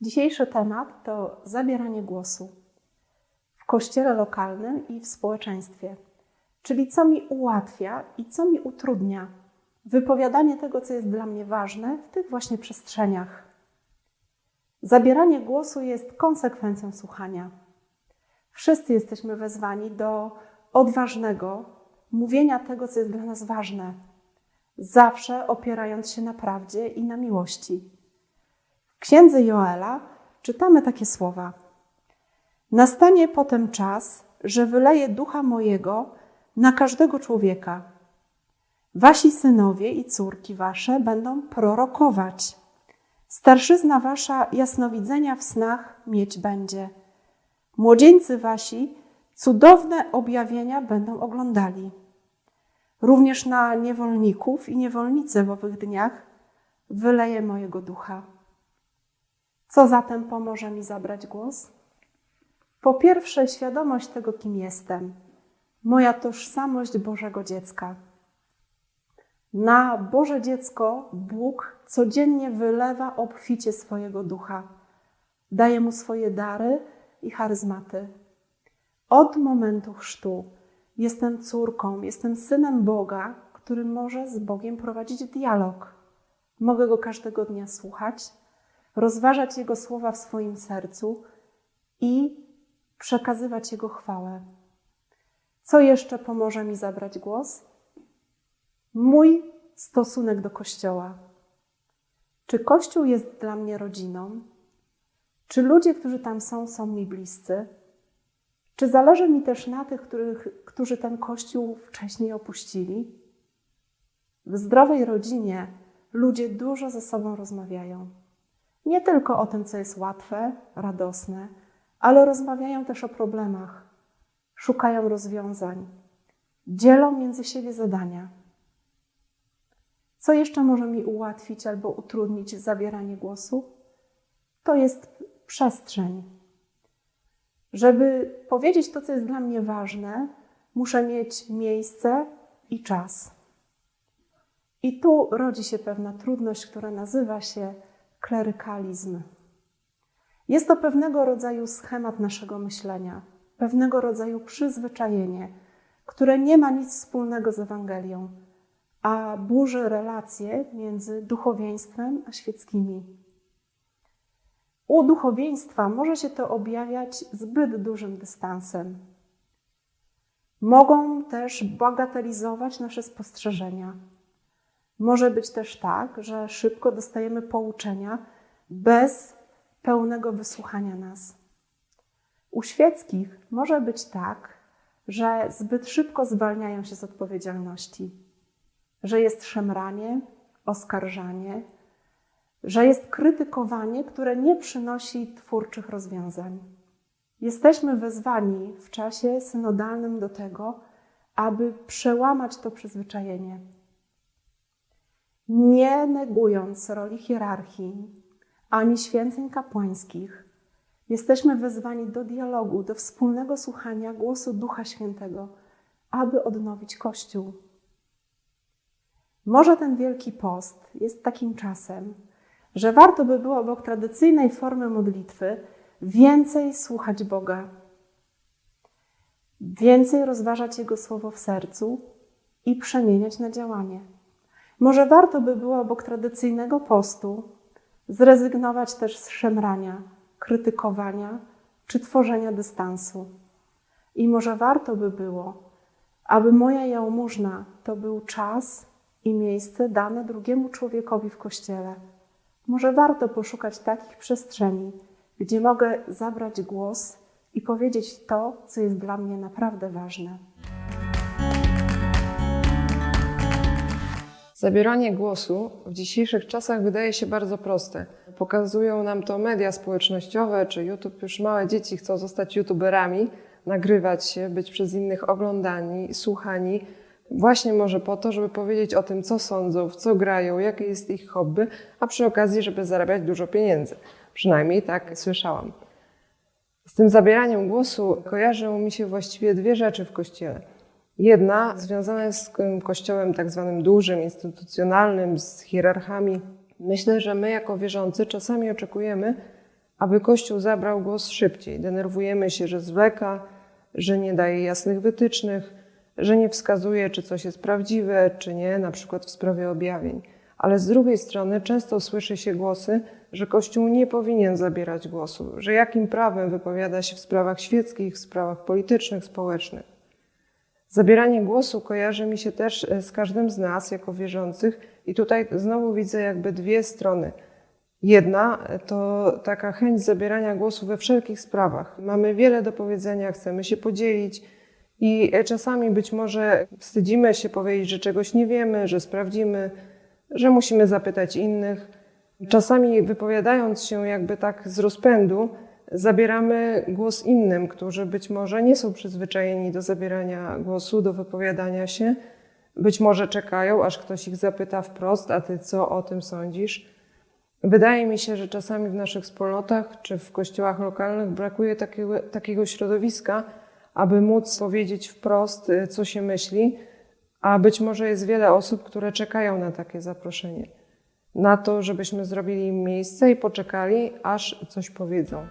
Dzisiejszy temat to zabieranie głosu w kościele lokalnym i w społeczeństwie, czyli co mi ułatwia i co mi utrudnia wypowiadanie tego, co jest dla mnie ważne w tych właśnie przestrzeniach. Zabieranie głosu jest konsekwencją słuchania. Wszyscy jesteśmy wezwani do odważnego mówienia tego, co jest dla nas ważne, zawsze opierając się na prawdzie i na miłości. W księdze Joela czytamy takie słowa: Nastanie potem czas, że wyleję ducha mojego na każdego człowieka. Wasi synowie i córki wasze będą prorokować. Starszyzna wasza jasnowidzenia w snach mieć będzie. Młodzieńcy wasi cudowne objawienia będą oglądali. Również na niewolników i niewolnice w owych dniach wyleję mojego ducha. Co zatem pomoże mi zabrać głos? Po pierwsze, świadomość tego, kim jestem, moja tożsamość Bożego dziecka. Na Boże dziecko Bóg codziennie wylewa obficie swojego ducha, daje mu swoje dary i charyzmaty. Od momentu chrztu jestem córką, jestem synem Boga, który może z Bogiem prowadzić dialog. Mogę go każdego dnia słuchać, rozważać Jego słowa w swoim sercu i przekazywać Jego chwałę. Co jeszcze pomoże mi zabrać głos? Mój stosunek do Kościoła. Czy Kościół jest dla mnie rodziną? Czy ludzie, którzy tam są, są mi bliscy? Czy zależy mi też na tych, których, którzy ten Kościół wcześniej opuścili? W zdrowej rodzinie ludzie dużo ze sobą rozmawiają. Nie tylko o tym, co jest łatwe, radosne, ale rozmawiają też o problemach, szukają rozwiązań, dzielą między siebie zadania. Co jeszcze może mi ułatwić albo utrudnić zabieranie głosu? To jest przestrzeń. Żeby powiedzieć to, co jest dla mnie ważne, muszę mieć miejsce i czas. I tu rodzi się pewna trudność, która nazywa się klerykalizm. Jest to pewnego rodzaju schemat naszego myślenia, pewnego rodzaju przyzwyczajenie, które nie ma nic wspólnego z Ewangelią, a burzy relacje między duchowieństwem a świeckimi. U duchowieństwa może się to objawiać zbyt dużym dystansem. Mogą też bagatelizować nasze spostrzeżenia. Może być też tak, że szybko dostajemy pouczenia bez pełnego wysłuchania nas. U świeckich może być tak, że zbyt szybko zwalniają się z odpowiedzialności, że jest szemranie, oskarżanie, że jest krytykowanie, które nie przynosi twórczych rozwiązań. Jesteśmy wezwani w czasie synodalnym do tego, aby przełamać to przyzwyczajenie. Nie negując roli hierarchii ani święceń kapłańskich, jesteśmy wezwani do dialogu, do wspólnego słuchania głosu Ducha Świętego, aby odnowić Kościół. Może ten Wielki Post jest takim czasem, że warto by było obok tradycyjnej formy modlitwy więcej słuchać Boga, więcej rozważać Jego słowo w sercu i przemieniać na działanie. Może warto by było obok tradycyjnego postu zrezygnować też z szemrania, krytykowania czy tworzenia dystansu. I może warto by było, aby moja jałmużna to był czas i miejsce dane drugiemu człowiekowi w kościele może warto poszukać takich przestrzeni, gdzie mogę zabrać głos i powiedzieć to, co jest dla mnie naprawdę ważne. Zabieranie głosu w dzisiejszych czasach wydaje się bardzo proste. Pokazują nam to media społecznościowe czy YouTube. Już małe dzieci chcą zostać YouTuberami, nagrywać się, być przez innych oglądani, słuchani Właśnie może po to, żeby powiedzieć o tym, co sądzą, w co grają, jakie jest ich hobby, a przy okazji, żeby zarabiać dużo pieniędzy. Przynajmniej tak słyszałam. Z tym zabieraniem głosu kojarzą mi się właściwie dwie rzeczy w kościele. Jedna związana jest z kościołem tak zwanym dużym, instytucjonalnym, z hierarchami. Myślę, że my jako wierzący czasami oczekujemy, aby Kościół zabrał głos szybciej. Denerwujemy się, że zwleka, że nie daje jasnych wytycznych, że nie wskazuje, czy coś jest prawdziwe, czy nie, na przykład w sprawie objawień. Ale z drugiej strony często słyszy się głosy, że Kościół nie powinien zabierać głosu, że jakim prawem wypowiada się w sprawach świeckich, w sprawach politycznych, społecznych. Zabieranie głosu kojarzy mi się też e, z każdym z nas jako wierzących, i tutaj znowu widzę jakby dwie strony. Jedna to taka chęć zabierania głosu we wszelkich sprawach. Mamy wiele do powiedzenia, chcemy się podzielić i e, czasami być może wstydzimy się powiedzieć, że czegoś nie wiemy, że sprawdzimy, że musimy zapytać innych. Czasami wypowiadając się jakby tak z rozpędu, zabieramy głos innym, którzy być może nie są przyzwyczajeni do zabierania głosu, do wypowiadania się. Być może czekają, aż ktoś ich zapyta wprost, a ty co o tym sądzisz? Wydaje mi się, że czasami w naszych wspólnotach czy w kościołach lokalnych brakuje takiego, takiego środowiska, aby móc powiedzieć wprost, y, co się myśli, a być może jest wiele osób, które czekają na takie zaproszenie. Na to, żebyśmy zrobili im miejsce i poczekali, aż coś powiedzą.